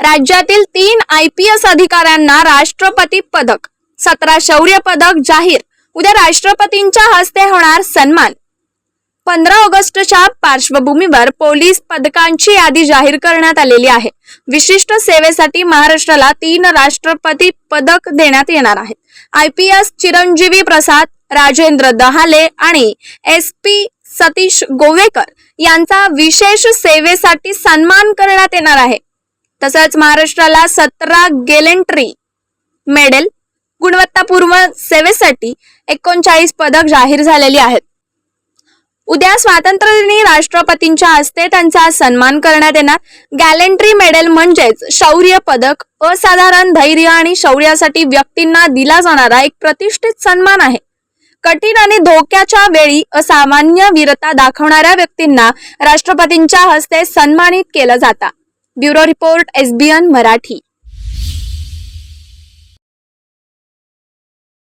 राज्यातील तीन I P S अधिकाऱ्यांना राष्ट्रपती पदक सतरा शौर्य पदक जाहीर. उद्या राष्ट्रपतींच्या हस्ते होणार सन्मान. पंधरा ऑगस्टच्या पार्श्वभूमीवर पोलीस पदकांची यादी जाहीर करण्यात आलेली आहे. विशिष्ट सेवेसाठी महाराष्ट्राला तीन राष्ट्रपती पदक देण्यात येणार आहेत. I P S Chiranjeevi Prasad Rajendra Dahale आणि एस पी सतीश गोवेकर यांचा विशेष सेवेसाठी सन्मान करण्यात येणार आहे. तसंच महाराष्ट्राला सतरा गेलेंट्री मेडल गुणवत्तापूर्ण सेवेसाठी एकोणचाळीस पदक जाहीर झालेली आहेत. उद्या स्वातंत्र्यदिनी राष्ट्रपतींच्या हस्ते त्यांचा सन्मान करण्यात येणार. गॅलेंट्री मेडल म्हणजेच शौर्य पदक असाधारण धैर्य आणि शौर्यासाठी व्यक्तींना दिला जाणारा एक प्रतिष्ठित सन्मान आहे. कठीण आणि धोक्याच्या वेळी असामान्य वीरता दाखवणाऱ्या व्यक्तींना राष्ट्रपतींच्या हस्ते सन्मानित केलं जातं. Bureau report SBN Marathi.